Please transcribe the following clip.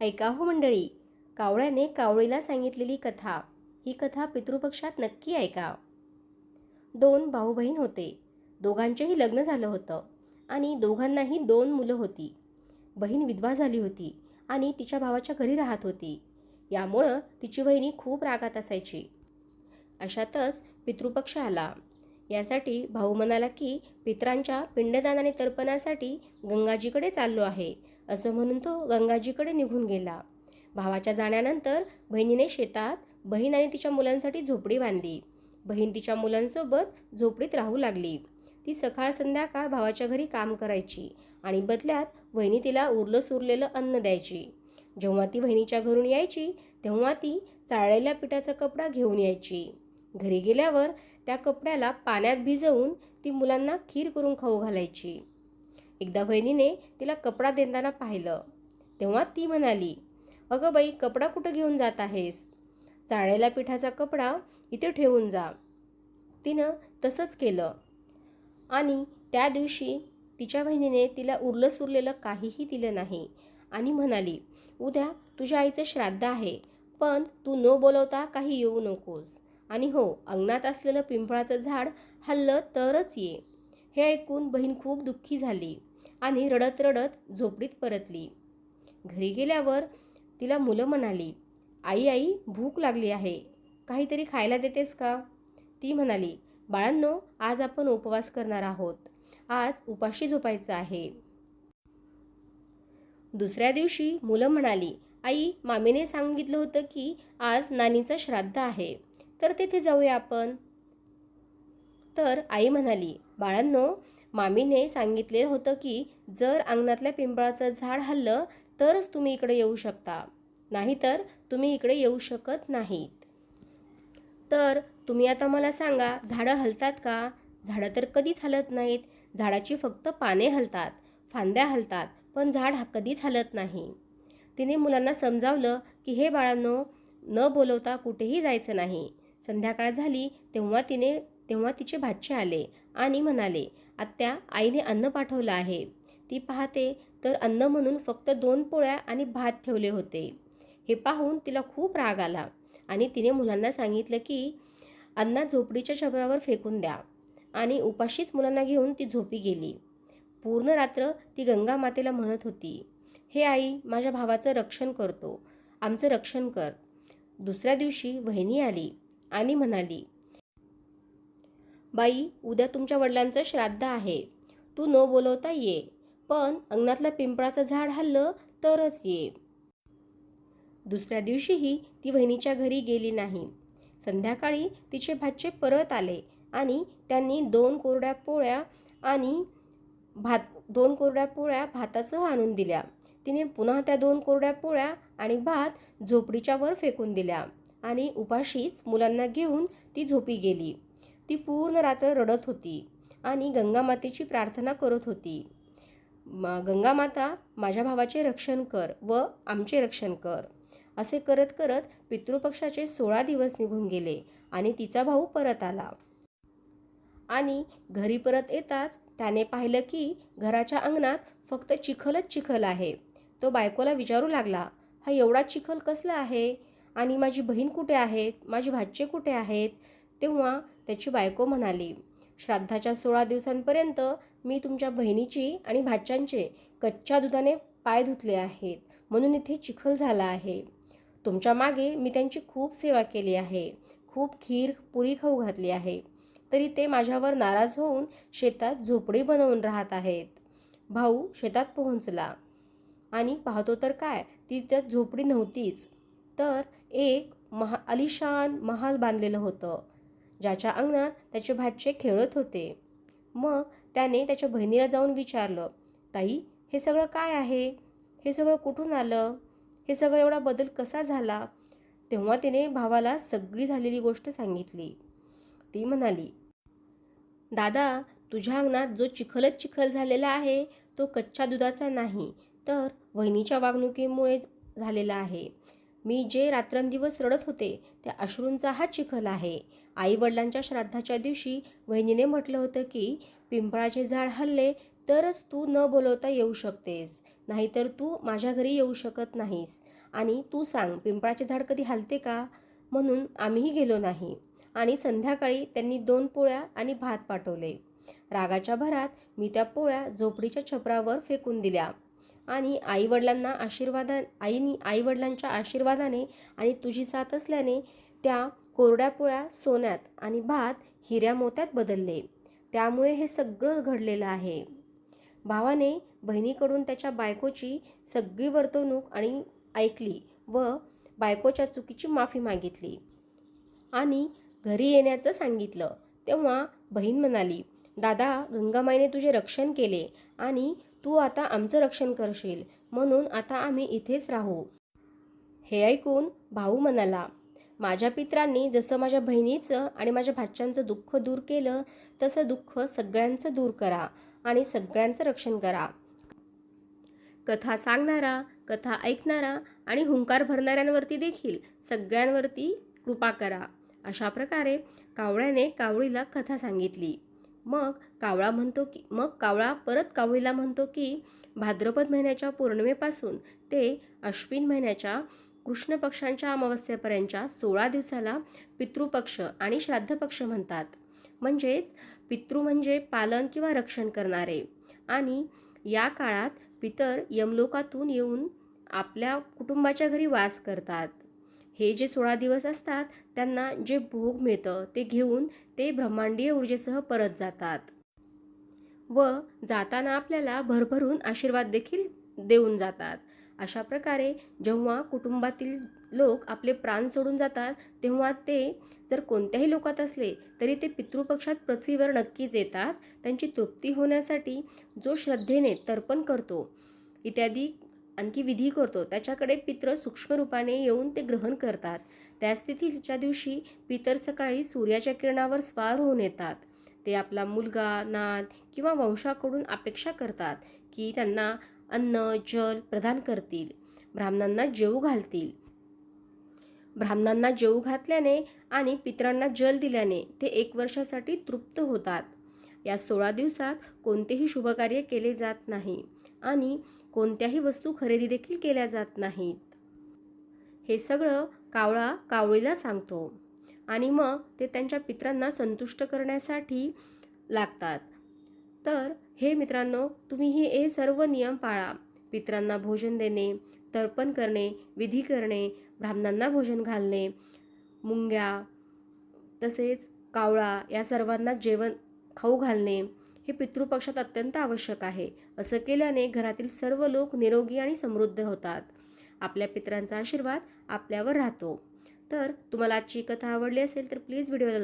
ऐका हो मंडळी कावळ्याने कावळीला सांगितलेली कथा ही कथा पितृपक्षात नक्की ऐका. दोन भाऊ बहीण होते. दोघांचेही लग्न झालं होतं आणि दोघांनाही दोन मुलं होती. बहीण विधवा झाली होती आणि तिच्या भावाच्या घरी राहत होती. यामुळं तिची बहिणी खूप रागात असायची. अशातच पितृपक्ष आला. यासाठी भाऊ म्हणाला की पित्रांच्या पिंडदान आणि तर्पणासाठी गंगाजीकडे चाललो आहे. असं म्हणून तो गंगाजीकडे निघून गेला. भावाच्या जाण्यानंतर बहिणीने शेतात बहीण आणि तिच्या मुलांसाठी झोपडी बांधली. बहीण तिच्या मुलांसोबत झोपडीत राहू लागली. ती सकाळ संध्याकाळ भावाच्या घरी काम करायची आणि बदल्यात वहिनी तिला उरलं सुरलेलं अन्न द्यायची. जेव्हा ती बहिणीच्या घरून यायची तेव्हा ती चाळलेल्या पिठाचा कपडा घेऊन यायची. घरी गेल्यावर त्या कपड्याला पाण्यात भिजवून ती मुलांना खीर करून खाऊ घालायची. एकदा बहिणीने तिला कपडा देताना पाहिलं. तेव्हा ती म्हणाली अगं बाई कपडा कुठं घेऊन जात आहेस? चाळेला पिठाचा कपडा इथे ठेवून जा. तिनं तसंच केलं. आणि त्या दिवशी तिच्या बहिणीने तिला उरलं सुरलेलं काहीही दिलं नाही. आणि म्हणाली उद्या तुझ्या आईचं श्राद्ध आहे पण तू न बोलवता काही येऊ नकोस. आणि हो अंगणात असलेलं पिंपळाचं झाड हल्लं तरच ये. हे ऐकून बहीण खूप दुःखी झाली आणि रडत रडत झोपडीत परतली. घरी गेल्यावर तिला मुलं म्हणाली आई आई भूक लागली आहे. काहीतरी खायला देतेस का? ती म्हणाली बाळांनो आज आपण उपवास करणार आहोत. आज उपाशी झोपायचं आहे. दुसऱ्या दिवशी मुलं म्हणाली आई मामीने सांगितलं होतं की आज नानीचं श्राद्ध आहे. तर तेथे जाऊया आपण. तर आई म्हणाली बाळांनो मामीने सांगितले होतं की जर अंगणातल्या पिंपळाचं झाड हल्लं तरच तुम्ही इकडे येऊ शकता. नाहीतर तुम्ही इकडे येऊ शकत नाहीत. तर तुम्ही आता मला सांगा झाडं हलतात का? झाडं तर कधीच हलत नाहीत. झाडाची फक्त पाने हलतात फांद्या हलतात पण झाड हा कधीच हलत नाही. तिने मुलांना समजावलं की हे बाळांनो न बोलवता कुठेही जायचं नाही. संध्याकाळ झाली तेव्हा तिने तेव्हा तिचे भाचे आले आणि म्हणाले आत्या आईने अन्न पाठवलं आहे. ती पाहते तर अन्न म्हणून फक्त दोन पोळ्या आणि भात ठेवले होते. हे पाहून तिला खूप राग आला आणि तिने मुलांना सांगितलं की अन्ना झोपडीच्या शबरावर फेकून द्या. आणि उपाशीच मुलांना घेऊन ती झोपी गेली. पूर्ण रात्र ती गंगा मातेला म्हणत होती हे आई माझ्या भावाचं रक्षण करतो. आमचं रक्षण कर. दुसऱ्या दिवशी वहिनी आली आणि म्हणाली बाई उद्या तुमच्या वडिलांचं श्राद्ध आहे. तू न बोलवता ये. पण अंगणातलं पिंपळाचं झाड हल्लं तरच ये. दुसऱ्या दिवशीही ती वहिनीच्या घरी गेली नाही. संध्याकाळी तिचे भाचे परत आले आणि त्यांनी दोन कोरड्या पोळ्या आणि भात दोन कोरड्या पोळ्या भातासह आणून दिल्या. तिने पुन्हा त्या दोन कोरड्या पोळ्या आणि भात झोपडीच्या वर फेकून दिल्या आणि उपाशीच मुलांना घेऊन ती झोपी गेली. ती पूर्ण रात्र रडत होती आणि गंगामातेची प्रार्थना करत होती. गंगामाता माझ्या भावाचे रक्षण कर व आमचे रक्षण कर. असे करत करत पितृपक्षाचे सोळा दिवस निघून गेले आणि तिचा भाऊ परत आला. आणि घरी परत येताच त्याने पाहिलं की घराच्या अंगणात फक्त चिखलच चिखल आहे. तो बायकोला विचारू लागला हा एवढा चिखल कसला आहे? आणि माझी बहीण कुठे आहेत? माझी भाच्चे कुठे आहेत? तेव्हा त्याची बायको म्हणाली श्राद्धाच्या सोळा दिवसांपर्यंत मी तुमच्या बहिणीची आणि भाच्यांचे कच्च्या दुधाने पाय धुतले आहेत म्हणून इथे चिखल झाला आहे. तुमच्या मागे मी त्यांची खूप सेवा केली आहे खूप खीर पुरी खाऊ घातली आहे. तरी ते माझ्यावर नाराज होऊन शेतात झोपडी बनवून राहत आहेत. भाऊ शेतात पोहोचला. आणि पाहतो तर काय ती त्यात झोपडी नव्हतीच. तर एक महा अलिशान महाल बांधलेलं होतं. ज्याच्या अंगणात त्याचे भाचे खेळत होते. मग त्याने त्याच्या बहिणीला जाऊन विचारलं ताई हे सगळं काय आहे? हे सगळं कुठून आलं? हे सगळं एवढा बदल कसा झाला? तेव्हा तिने भावाला सगळी झालेली गोष्ट सांगितली. ती म्हणाली दादा तुझ्या अंगणात जो चिखलच चिखल झालेला आहे तो कच्च्या दुधाचा नाही तर वहिनीच्या वागणुकीमुळे झालेला आहे. मी जे रात्रंदिवस रडत होते त्या अश्रूंचा हा चिखल आहे. आईवडिलांच्या श्राद्धाच्या दिवशी वहिनीने म्हटलं होतं की पिंपळाचे झाड हल्ले तरच तू न बोलवता येऊ शकतेस नाहीतर तू माझ्या घरी येऊ शकत नाहीस. आणि तू सांग पिंपळाचे झाड कधी हलते का? म्हणून आम्हीही गेलो नाही. आणि संध्याकाळी त्यांनी दोन पोळ्या आणि भात पाठवले. रागाच्या भरात मी त्या पोळ्या झोपडीच्या छपरावर फेकून दिल्या. आणि आईवडिलांना आशीर्वादा आईनी आईवडिलांच्या आशीर्वादाने आणि तुझी साथ असल्याने त्या कोरड्या पोळ्या सोन्यात आणि भात हिऱ्या मोत्यात बदलले. त्यामुळे हे सगळं घडलेलं आहे. भावाने बहिणीकडून त्याच्या बायकोची सगळी वर्तवणूक आणि ऐकली व बायकोच्या चुकीची माफी मागितली आणि घरी येण्याचं सांगितलं. तेव्हा बहीण म्हणाली दादा गंगामाईने तुझे रक्षण केले आणि तू आता आमचं रक्षण करशील म्हणून आता आम्ही इथेच राहू. हे ऐकून भाऊ म्हणाला माझ्या पित्रांनी जसं माझ्या बहिणीचं आणि माझ्या भाच्यांचं दुःख दूर केलं तसं दुःख सगळ्यांचं दूर करा आणि सगळ्यांचं रक्षण करा. कथा सांगणारा कथा ऐकणारा आणि हुंकार भरणाऱ्यांवरती देखील सगळ्यांवरती कृपा करा. अशा प्रकारे कावळ्याने कावळीला कथा सांगितली. मग कावळा म्हणतो की मग कावळा परत कावळीला म्हणतो की भाद्रपद महिन्याच्या पौर्णिमेपासून ते अश्विन महिन्याच्या कृष्ण पक्षांच्या अमावस्येपर्यंतच्या सोळा दिवसाला पितृपक्ष आणि श्राद्ध पक्ष म्हणतात. म्हणजेच पितृ म्हणजे पालन किंवा रक्षण करणारे. आणि या काळात पितर यमलोकातून येऊन आपल्या कुटुंबाच्या घरी वास करतात. हे जे सोळा दिवस असतात त्यांना जे भोग मिळतं ते घेऊन ते ब्रह्मांडीय ऊर्जेसह परत जातात. व जाताना आपल्याला भरभरून आशीर्वाद देखील देऊन जातात. अशा प्रकारे जेव्हा कुटुंबातील लोक आपले प्राण सोडून जातात तेव्हा ते जर कोणत्याही लोकात असले तरी ते पितृपक्षात पृथ्वीवर नक्कीच येतात. त्यांची तृप्ती होण्यासाठी जो श्रद्धेने तर्पण करतो इत्यादी आणखी विधी करतो. त्याच्याकडे पित्र सूक्ष्म रूपाने येऊन ते ग्रहण करतात. त्या स्थितीच्या दिवशी पितर सकाळी सूर्याच्या किरणावर स्वार होऊन येतात. ते आपला मुलगा नात किंवा वंशाकडून अपेक्षा करतात की त्यांना अन्न जल प्रदान करतील. ब्राह्मणांना जेवू घालतील. ब्राह्मणांना जेवू घातल्याने आणि पितरांना जल दिल्याने ते एक वर्षासाठी तृप्त होतात. या सोळा दिवसात कोणतेही शुभकार्य केले जात नाही. आणि कोणत्याही वस्तू खरेदी देखील केल्या जात नाहीत. हे सगळं कावळा कावळीला सांगतो. आणि मग ते त्यांच्या पित्रांना संतुष्ट करण्यासाठी लागतात. तर हे मित्रांनो तुम्ही हे सर्व नियम पाळा. पित्रांना भोजन देणे तर्पण करणे विधी करणे ब्राह्मणांना भोजन घालणे मुंग्या तसेच कावळा या सर्वांना जेवण खाऊ घालणे हे पितृपक्षात अत्यंत आवश्यक आहे. असं केल्याने घरातील सर्व लोक निरोगी आणि समृद्ध होतात. आपल्या पित्रांचा आशीर्वाद आपल्यावर राहतो. तर तुम्हाला आजची कथा आवडली असेल तर प्लीज व्हिडिओला